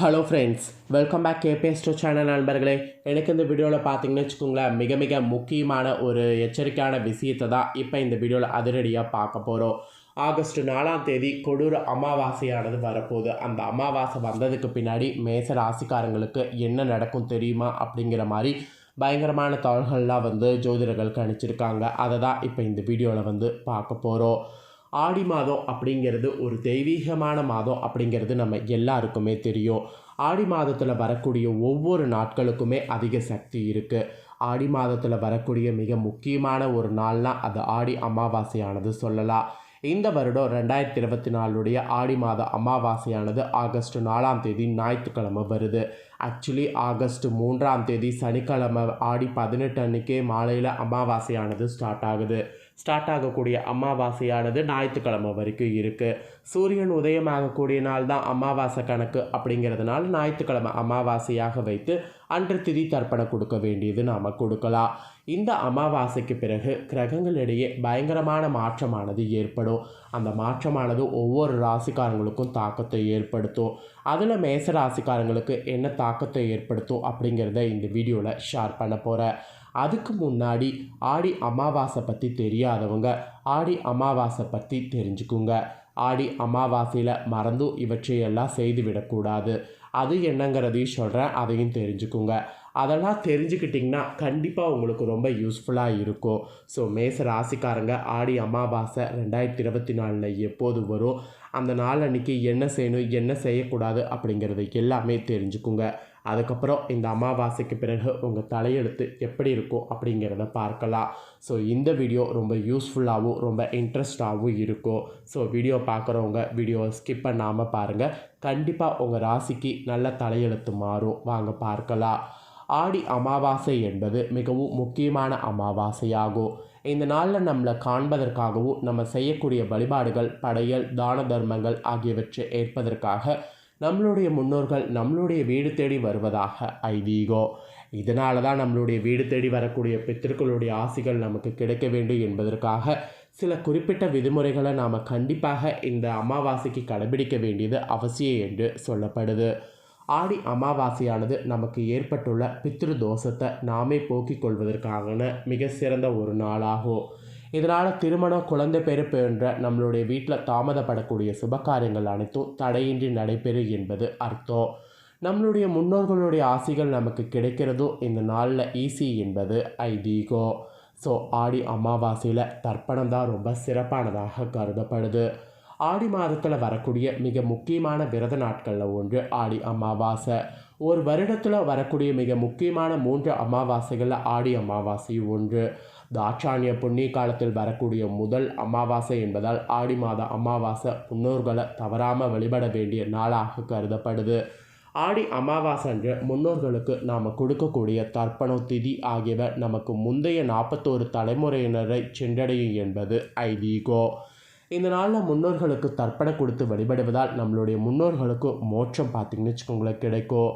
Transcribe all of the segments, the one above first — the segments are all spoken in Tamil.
Hello friends welcome back K P ஸ்டோ channel நண்பர்களே. எனக்கு இந்த வீடியோவில் பார்த்தீங்கன்னு வச்சுக்கோங்களேன் மிக மிக முக்கியமான ஒரு எச்சரிக்கையான விஷயத்தை தான் இப்போ இந்த வீடியோவில் அதிரடியாக பார்க்க போகிறோம் ஆகஸ்ட் நாலாம் தேதி கொடூர அமாவாசையானது வரப்போகுது. அந்த அமாவாசை வந்ததுக்கு பின்னாடி மேச ராசிக்காரங்களுக்கு என்ன நடக்கும் தெரியுமா அப்படிங்கிற மாதிரி பயங்கரமான தகவல்கள்லாம் வந்து ஜோதிடர்கள் கணிச்சிருக்காங்க. அதை தான் இப்போ இந்த வீடியோவில் வந்து பார்க்க போகிறோம் ஆடி மாதம் அப்படிங்கிறது ஒரு தெய்வீகமான மாதம் அப்படிங்கிறது நம்ம எல்லாருக்குமே தெரியும். ஆடி மாதத்தில் வரக்கூடிய ஒவ்வொரு நாட்களுக்குமே அதிக சக்தி இருக்குது ஆடி மாதத்தில் வரக்கூடிய மிக முக்கியமான ஒரு நாள்னால் அது ஆடி அமாவாசையானது சொல்லலாம். இந்த வருடம் ரெண்டாயிரத்தி இருபத்தி நாலுடைய ஆடி மாத அமாவாசையானது ஆகஸ்ட் நாலாம் தேதி ஞாயிற்றுக்கிழமை வருது. ஆக்சுவலி ஆகஸ்ட் மூன்றாம் தேதி சனிக்கிழமை ஆடி பதினெட்டு அன்னைக்கே மாலையில் அமாவாசையானது ஸ்டார்ட் ஆகுது. ஸ்டார்ட் ஆகக்கூடிய அமாவாசையானது ஞாயிற்றுக்கிழமை வரைக்கும் இருக்குது சூரியன் உதயமாகக்கூடிய நாள் தான் அமாவாசை கணக்கு அப்படிங்கிறதுனால ஞாயிற்றுக்கிழமை அமாவாசையாக வைத்து அன்று திதி தர்ப்பணம் கொடுக்க வேண்டியது நாம் கொடுக்கலாம். இந்த அமாவாசைக்கு பிறகு கிரகங்களிடையே பயங்கரமான மாற்றமானது ஏற்படும். அந்த மாற்றமானது ஒவ்வொரு ராசிக்காரங்களுக்கும் தாக்கத்தை ஏற்படுத்தும். அதில் மேச ராசிக்காரங்களுக்கு என்ன தாக்கத்தை ஏற்படுத்தும் அப்படிங்கிறத இந்த வீடியோவில் ஷேர் பண்ண போகிறேன் அதுக்கு முன்னாடி ஆடி அமாவாசை பற்றி தெரியாதவங்க ஆடி அமாவாசை பற்றி தெரிஞ்சுக்குங்க. ஆடி அமாவாசையில் மறந்தும் இவற்றையெல்லாம் செய்து விடக்கூடாது அது என்னங்கிறதையும் சொல்கிறேன் அதையும் தெரிஞ்சுக்குங்க. அதெல்லாம் தெரிஞ்சுக்கிட்டிங்கன்னா கண்டிப்பாக உங்களுக்கு ரொம்ப யூஸ்ஃபுல்லாக இருக்கும். ஸோ மேச ராசிக்காரங்க ஆடி அமாவாசை ரெண்டாயிரத்தி இருபத்தி நாலில் எப்போது வரும்? அந்த நாள் அன்றைக்கி என்ன செய்யணும் என்ன செய்யக்கூடாது அப்படிங்கிறது எல்லாமே தெரிஞ்சுக்குங்க. அதுக்கப்புறம் இந்த அமாவாசைக்கு பிறகு உங்கள் தலையெழுத்து எப்படி இருக்கும் அப்படிங்கிறத பார்க்கலாம். ஸோ இந்த வீடியோ ரொம்ப யூஸ்ஃபுல்லாகவும் ரொம்ப இன்ட்ரெஸ்டாகவும் இருக்கும். ஸோ வீடியோ பார்க்குறவங்க வீடியோவை ஸ்கிப் பண்ணாமல் பாருங்கள் கண்டிப்பாக உங்கள் ராசிக்கு நல்ல தலையெழுத்து மாறும். வாங்க பார்க்கலாம். ஆடி அமாவாசை என்பது மிகவும் முக்கியமான அமாவாசையாகும். இந்த நாளில் நம்மளை காண்பதற்காகவும் நம்ம செய்யக்கூடிய வழிபாடுகள் படையல் தான தர்மங்கள் ஆகியவற்றை ஏற்பதற்காக நம்மளுடைய முன்னோர்கள் நம்மளுடைய வீடு தேடி வருவதாக ஐதீகம் இதனால தான் நம்மளுடைய வீடு தேடி வரக்கூடிய பித்திருக்களுடைய ஆசைகள் நமக்கு கிடைக்க வேண்டும் என்பதற்காக சில குறிப்பிட்ட விதிமுறைகளை நாம் கண்டிப்பாக இந்த அமாவாசைக்கு கடைபிடிக்க வேண்டியது அவசியம் என்று சொல்லப்படுது. ஆடி அமாவாசையானது நமக்கு ஏற்பட்டுள்ள பித்ரு தோஷத்தை நாமே போக்கிக் கொள்வதற்கான மிக சிறந்த ஒரு நாளாகும். இதனால் திருமணம் குழந்தை பிறப்பு என்ற நம்மளுடைய வீட்டில் தாமதப்படக்கூடிய சுபகாரியங்கள் அனைத்தும் தடையின்றி நடைபெறும் என்பது அர்த்தம். நம்மளுடைய முன்னோர்களுடைய ஆசைகள் நமக்கு கிடைக்கிறதும் இந்த நாளில் ஈஸி என்பது ஐதீகம். ஸோ ஆடி அமாவாசையில் தர்ப்பணம் தான் ரொம்ப சிறப்பானதாக கருதப்படுது. ஆடி மாதத்தில் வரக்கூடிய மிக முக்கியமான விரத நாட்களில் ஒன்று ஆடி அமாவாசை. ஒரு வருடத்தில் வரக்கூடிய மிக முக்கியமான மூன்று அமாவாசைகளில் ஆடி அமாவாசை ஒன்று. தாட்சாணிய புண்ணிய காலத்தில் வரக்கூடிய முதல் அமாவாசை என்பதால் ஆடி மாத அமாவாசை முன்னோர்களை தவறாமல் வழிபட வேண்டிய நாளாக கருதப்படுது. ஆடி அமாவாசை அன்று முன்னோர்களுக்கு நாம் கொடுக்கக்கூடிய தர்ப்பணம் திதி ஆகியவை நமக்கு முந்தைய நாற்பத்தோரு தலைமுறையினரை சென்றடையும் என்பது ஐதீகோ இந்த நாளில் முன்னோர்களுக்கு தர்ப்பணம் கொடுத்து வழிபடுவதால் நம்மளுடைய முன்னோர்களுக்கு மோட்சம் பார்த்திங்கன்னு வச்சுக்கோங்களேன் கிடைக்கும்.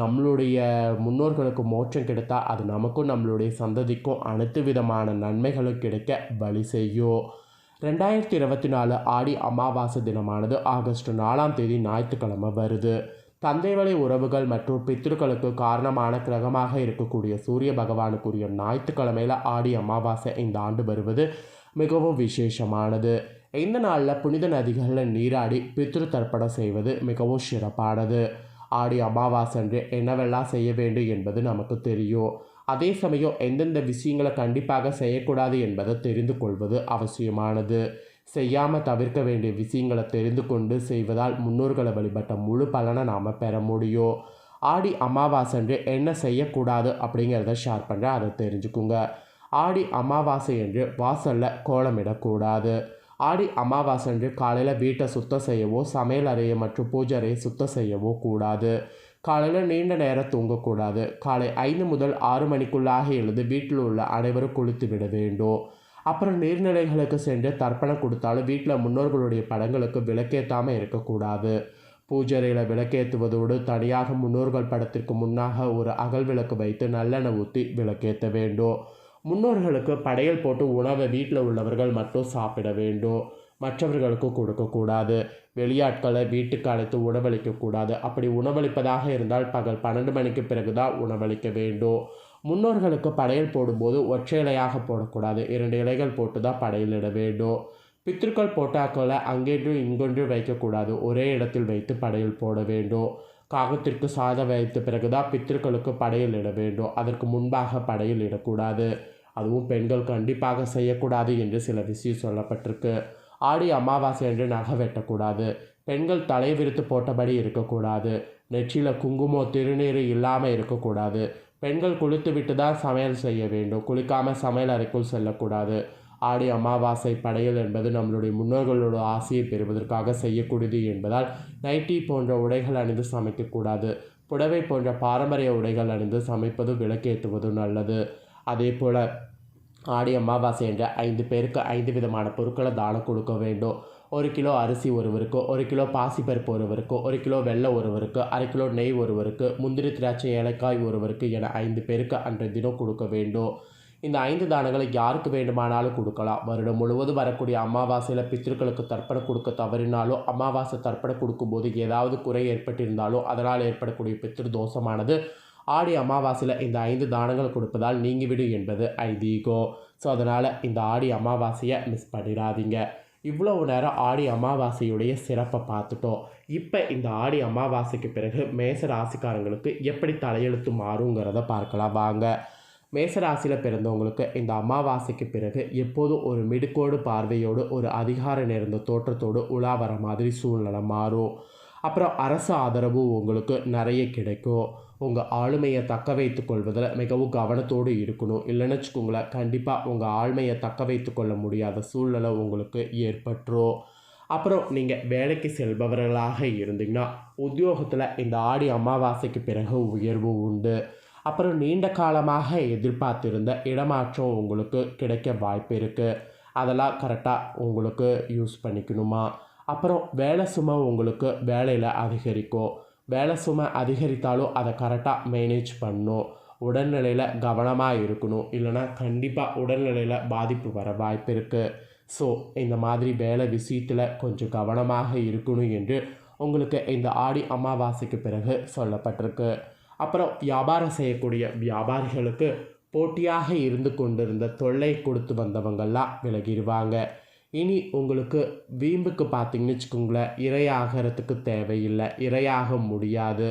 நம்மளுடைய முன்னோர்களுக்கு மோட்சம் கிடைத்தா அது நமக்கும் நம்மளுடைய சந்ததிக்கும் அனைத்து விதமான நன்மைகளும் கிடைக்க வழி செய்யும். ரெண்டாயிரத்தி இருபத்தி நாலு ஆடி அமாவாசை தினமானது ஆகஸ்ட் நாலாம் தேதி ஞாயிற்றுக்கிழமை வருது. தந்தை வழி உறவுகள் மற்றும் பித்ருக்களுக்கு காரணமான கிரகமாக இருக்கக்கூடிய சூரிய பகவானுக்குரிய ஞாயிற்றுக்கிழமையில் ஆடி அமாவாசை இந்த ஆண்டு வருவது மிகவும் விசேஷமானது. இந்த நாளில் புனித நதிகளில் நீராடி பித்ரு தர்ப்பணம் செய்வது மிகவும் சிறப்பானது. ஆடி அமாவாசன்று என்னவெல்லாம் செய்ய வேண்டும் என்பது நமக்கு தெரியும். அதே சமயம் எந்தெந்த விஷயங்களை கண்டிப்பாக செய்யக்கூடாது என்பதை தெரிந்து கொள்வது அவசியமானது. செய்யாமல் தவிர்க்க வேண்டிய விஷயங்களை தெரிந்து கொண்டு செய்வதால் முன்னோர்களை வழிபட்ட முழு பலனை நாம் பெற முடியும். ஆடி அமாவாசன்று என்ன செய்யக்கூடாது அப்படிங்கிறத ஷேர் பண்ணுறேன் அதை தெரிஞ்சுக்குங்க. ஆடி அமாவாசை என்று வாசலில் கோலமிடக்கூடாது. ஆடி அமாவாசை அன்று காலையில் வீட்டை சுத்தம் செய்யவோ சமையல் அறையை மற்றும் பூஜை அறையை சுத்தம் செய்யவோ கூடாது. காலையில் நீண்ட நேரம் தூங்கக்கூடாது. காலை ஐந்து முதல் ஆறு மணிக்குள்ளாக எழுந்து வீட்டில் உள்ள அனைவரும் குளித்து விட வேண்டும். அப்புறம் நீர்நிலைகளுக்கு சென்று தர்ப்பணம் கொடுத்தாலும் வீட்டில் முன்னோர்களுடைய படங்களுக்கு விளக்கேற்றாமல் இருக்கக்கூடாது. பூஜரையில் விளக்கேற்றுவதோடு தனியாக முன்னோர்கள் படத்திற்கு முன்னாக ஒரு அகல் விளக்கு வைத்து நல்லெண்ணெய் ஊற்றி விளக்கேற்ற வேண்டும். முன்னோர்களுக்கு படையல் போட்டு உணவை வீட்டில் உள்ளவர்கள் மட்டும் சாப்பிட வேண்டும். மற்றவர்களுக்கு கொடுக்கக்கூடாது. வெளியாட்களை வீட்டுக்கு அழைத்து உணவளிக்கக்கூடாது. அப்படி உணவளிப்பதாக இருந்தால் பகல் பன்னெண்டு மணிக்கு பிறகு தான் உணவளிக்க வேண்டும். முன்னோர்களுக்கு படையல் போடும்போது ஒற்றை இலையாக போடக்கூடாது. இரண்டு இலைகள் போட்டு தான் படையலிட வேண்டும். பித்திருக்கள் போட்டாக்களை அங்கேன்றும் இங்கொன்று வைக்கக்கூடாது. ஒரே இடத்தில் வைத்து படையல் போட வேண்டும். காகத்திற்கு சாதம் வைத்த பிறகுதான் பித்திருக்களுக்கு படையல் இட வேண்டும். அதற்கு முன்பாக படையல் இடக்கூடாது. அதுவும் பெண்கள் கண்டிப்பாக செய்யக்கூடாது என்று சில விஷயம் சொல்லப்பட்டிருக்கு. ஆடி அமாவாசை என்று நகை வெட்டக்கூடாது. பெண்கள் தலை விரித்து போட்டபடி இருக்கக்கூடாது. நெற்றியில் குங்குமம் திருநீர் இல்லாமல் இருக்கக்கூடாது. பெண்கள் குளித்து விட்டு தான் சமையல் செய்ய வேண்டும். குளிக்காமல் சமையல் அறைக்குள் செல்லக்கூடாது. ஆடி அமாவாசை படையல் என்பது நம்மளுடைய முன்னோர்களோட ஆசையை பெறுவதற்காக செய்யக்கூடியது என்பதால் நைட்டி போன்ற உடைகள் அணிந்து சமைக்கக்கூடாது. புடவை போன்ற பாரம்பரிய உடைகள் அணிந்து சமைப்பது விளக்கேற்றுவது நல்லது. அதே போல் ஆடி அமாவாசை என்ற ஐந்து பேருக்கு ஐந்து விதமான பொருட்களை தானம் கொடுக்க வேண்டும். ஒரு கிலோ அரிசி ஒருவருக்கு ஒரு கிலோ பாசிப்பருப்பு ஒருவருக்கு ஒரு கிலோ வெள்ளை ஒருவருக்கு அரை கிலோ நெய் ஒருவருக்கு முந்திரி திராட்சை ஏலக்காய் ஒருவருக்கு என ஐந்து பேருக்கு அன்றைய தினம் கொடுக்க வேண்டும். இந்த ஐந்து தானங்களை யாருக்கு வேண்டுமானாலும் கொடுக்கலாம். வருடம் முழுவதும் வரக்கூடிய அமாவாசையில் பித்திருக்களுக்கு தர்ப்பணம் கொடுக்க தவறினாலோ அமாவாசை தர்ப்பணம் கொடுக்கும்போது ஏதாவது குறை ஏற்பட்டிருந்தாலோ அதனால் ஏற்படக்கூடிய பித்திரு தோஷமானது ஆடி அமாவாசையில் இந்த ஐந்து தானங்கள் கொடுப்பதால் நீங்கிவிடும் என்பது ஐதீகம் ஸோ அதனால் இந்த ஆடி அமாவாசையை மிஸ் பண்ணிடாதீங்க. இவ்வளவு நேரம் ஆடி அமாவாசையுடைய சிறப்பை பார்த்துட்டோம். இப்போ இந்த ஆடி அமாவாசைக்கு பிறகு மேச ராசிக்காரங்களுக்கு எப்படி தலையெழுத்து மாறுங்கிறத பார்க்கலாம். வாங்க. மேசராசியில் பிறந்தவங்களுக்கு இந்த அமாவாசைக்கு பிறகு எப்போதும் ஒரு மிடுக்கோடு பார்வையோடு ஒரு அதிகார நேர்ந்த தோற்றத்தோடு உலா வர மாதிரி சூழ்நிலை மாறும். அப்புறம் அரசு ஆதரவு உங்களுக்கு நிறைய கிடைக்கும். உங்கள் ஆளுமையை தக்க வைத்து கொள்வதில் மிகவும் கவனத்தோடு இருக்கணும். இல்லைன்னு வச்சுக்கோங்களேன் கண்டிப்பாக உங்கள் ஆளுமையை தக்க வைத்து கொள்ள முடியாத சூழ்நிலை உங்களுக்கு ஏற்பட்டுரும். அப்புறம் நீங்கள் வேலைக்கு செல்பவர்களாக இருந்தீங்கன்னா உத்தியோகத்தில் இந்த ஆடி அமாவாசைக்கு பிறகு உயர்வு உண்டு. அப்புறம் நீண்ட காலமாக எதிர்பார்த்திருந்த இடமாற்றம் உங்களுக்கு கிடைக்க வாய்ப்பு இருக்குது அதெல்லாம் கரெக்டாக உங்களுக்கு யூஸ் பண்ணிக்கணுமா? அப்புறம் வேலை சுமை உங்களுக்கு வேலையில் அதிகரிக்கும் வேலை சுமை அதிகரித்தாலும் அதை கரெக்டாக மேனேஜ் பண்ணணும் உடல்நிலையில் கவனமாக இருக்கணும். இல்லைன்னா கண்டிப்பாக உடல்நிலையில் பாதிப்பு வர வாய்ப்பு இருக்குது ஸோ இந்த மாதிரி வேலை விஷயத்தில் கொஞ்சம் கவனமாக இருக்கணும் என்று உங்களுக்கு இந்த ஆடி அமாவாசைக்கு பிறகு சொல்லப்பட்டிருக்கு. அப்புறம் வியாபாரம் செய்யக்கூடிய வியாபாரிகளுக்கு போட்டியாக இருந்து கொண்டிருந்த தொல்லை கொடுத்து வந்தவங்கள்லாம் விலகிடுவாங்க. இனி உங்களுக்கு வீம்புக்கு பார்த்தீங்கன்னு வச்சுக்கோங்களேன் இரையாகிறதுக்கு தேவையில்லை இரையாக முடியாது.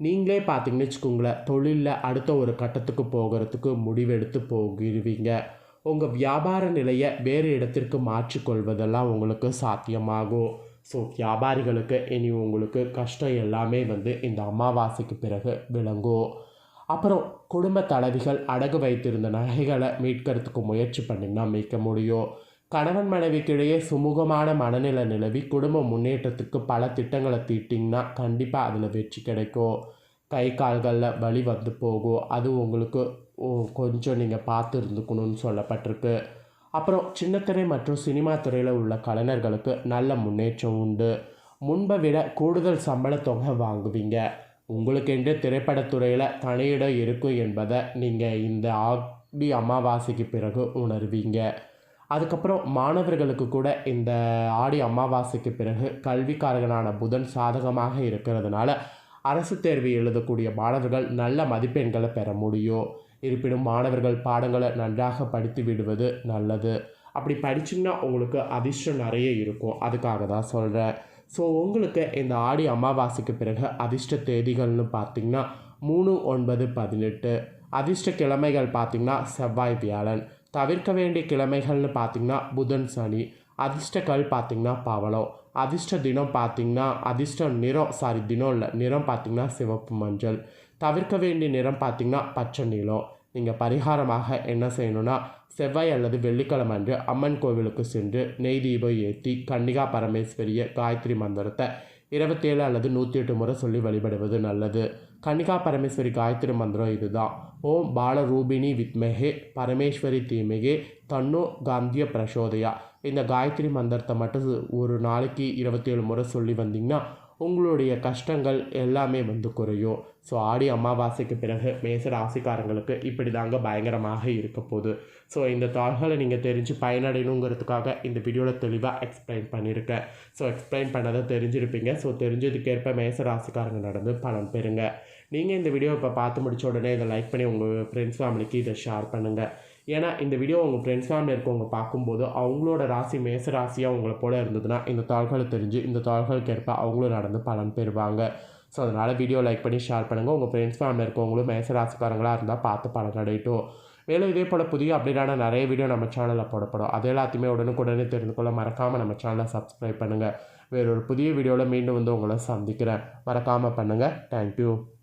நீங்களே பார்த்தீங்கன்னு வச்சுக்கோங்களேன் தொழிலில் அடுத்த ஒரு கட்டத்துக்கு போகிறதுக்கு முடிவெடுத்து போகிடுவீங்க. உங்கள் வியாபார நிலையை வேறு இடத்திற்கு மாற்றிக்கொள்வதெல்லாம் உங்களுக்கு சாத்தியமாகும். ஸோ வியாபாரிகளுக்கு இனி உங்களுக்கு கஷ்டம் எல்லாமே வந்து இந்த அமாவாசைக்கு பிறகு விளங்கும். அப்புறம் குடும்ப தலைவிகள் அடகு வைத்திருந்த நகைகளை மீட்கிறதுக்கு முயற்சி பண்ணிங்கன்னா மீட்க முடியும். கணவன் மனைவிக்கிடையே சுமூகமான மனநிலை நிலவி குடும்ப முன்னேற்றத்துக்கு பல திட்டங்களை தீட்டிங்கன்னா கண்டிப்பாக அதில் வெற்றி கிடைக்கும். கை கால்களில் வலி வந்து போகும். அது உங்களுக்கு கொஞ்சம் நீங்கள் பார்த்து இருந்துக்கணும்னு சொல்லப்பட்டிருக்கு. அப்புறம் சின்னத்திரை மற்றும் சினிமா துறையில் உள்ள கலைஞர்களுக்கு நல்ல முன்னேற்றம் உண்டு. முன்பை விட கூடுதல் சம்பள தொகை வாங்குவீங்க. உங்களுக்கென்று திரைப்படத்துறையில் தனியிடம் இருக்கும் என்பதை நீங்கள் இந்த ஆடி அமாவாசைக்கு பிறகு உணர்வீங்க. அதுக்கப்புறம் மாணவர்களுக்கு கூட இந்த ஆடி அமாவாசைக்கு பிறகு கல்விக்காரகனான புதன் சாதகமாக இருக்கிறதுனால அரசு தேர்வு எழுதக்கூடிய மாணவர்கள் நல்ல மதிப்பெண்களை பெற முடியும். இருப்பினும் மாணவர்கள் பாடங்களை நன்றாக படித்து விடுவது நல்லது. அப்படி படிச்சிங்கன்னா உங்களுக்கு அதிர்ஷ்டம் நிறைய இருக்கும். அதுக்காக தான் சொல்கிறேன் ஸோ உங்களுக்கு இந்த ஆடி அமாவாசைக்கு பிறகு அதிர்ஷ்ட தேதிகள்னு பார்த்திங்கன்னா மூணு ஒன்பது பதினெட்டு. அதிர்ஷ்ட கிழமைகள் பார்த்திங்கன்னா செவ்வாய் வியாழன். தவிர்க்க வேண்டிய கிழமைகள்னு பார்த்திங்கன்னா புதன் சனி. அதிர்ஷ்ட கல் பார்த்திங்கன்னா பவளம். அதிர்ஷ்ட தினம் பார்த்திங்கன்னா அதிர்ஷ்ட நிறம் சாரி தினம் இல்லை நிறம் பார்த்திங்கன்னா சிவப்பு மஞ்சள். தவிர்க்க வேண்டிய நிறம் பார்த்திங்கன்னா பச்சை நிலம். நீங்கள் பரிகாரமாக என்ன செய்யணும்னா செவ்வாய் அல்லது வெள்ளிக்கிழமை அன்று அம்மன் கோவிலுக்கு சென்று நெய் தீபம் ஏற்றி கன்னிகா பரமேஸ்வரிய காயத்ரி மந்திரத்தை இருபத்தேழு அல்லது நூற்றி எட்டு முறை சொல்லி வழிபடுவது நல்லது. கன்னிகா பரமேஸ்வரி காயத்ரி மந்திரம் இதுதான். ஓம் பாலரூபிணி வித்மகே பரமேஸ்வரி தீமகே தன்னு காந்திய பிரசோதயா. இந்த காயத்ரி மந்திரத்தை மட்டும் ஒரு நாளைக்கு இருபத்தேழு முறை சொல்லி வந்தீங்கன்னா உங்களுடைய கஷ்டங்கள் எல்லாமே வந்து குறையும். ஸோ ஆடி அமாவாசைக்கு பிறகு மேச ராசிக்காரங்களுக்கு இப்படி தாங்க பயங்கரமாக இருக்க போகுது. ஸோ இந்த தாள்களை நீங்கள் தெரிஞ்சு பயனடையணுங்கிறதுக்காக இந்த வீடியோவில் தெளிவாக எக்ஸ்பிளைன் பண்ணியிருக்கேன். ஸோ எக்ஸ்பிளைன் பண்ணதை தெரிஞ்சிருப்பீங்க. ஸோ தெரிஞ்சதுக்கேற்ப மேச ராசிக்காரங்க நடந்து பணம் பெறுங்க. நீங்கள் இந்த வீடியோ இப்போ பார்த்து முடிச்ச உடனே இதை லைக் பண்ணி உங்கள் ஃப்ரெண்ட்ஸ் ஃபேமிலிக்கு இதை ஷேர் பண்ணுங்கள் ஏன்னா இந்த வீடியோ உங்கள் ஃப்ரெண்ட்ஸ் ஃபேமிலி இருக்கவங்க பார்க்கும்போது அவங்களோட ராசி மேச ராசியாக உங்களை போல இருந்ததுன்னா இந்த தாள்களை தெரிஞ்சு இந்த தாள்களுக்கு ஏற்ப அவங்களும் நடந்து பலன் பெறுவாங்க. ஸோ அதனால் வீடியோ லைக் பண்ணி ஷேர் பண்ணுங்கள் உங்கள் ஃப்ரெண்ட்ஸ் ஃபேமிலி இருக்கவங்களும் மேச ராசிக்காரங்களாக இருந்தால் பார்த்து பலன் அடையட்டும். மேலும் இதே போல் புதிய அப்டேட்டான நிறைய வீடியோ நம்ம சேனலில் போடப்படும் அது எல்லாத்தையுமே உடனுக்குடனே தெரிந்து கொள்ள மறக்காமல் நம்ம சேனலை சப்ஸ்கிரைப் பண்ணுங்கள் வேறொரு புதிய வீடியோவில் மீண்டும் வந்து உங்களை சந்திக்கிறேன். மறக்காமல் பண்ணுங்கள் தேங்க்யூ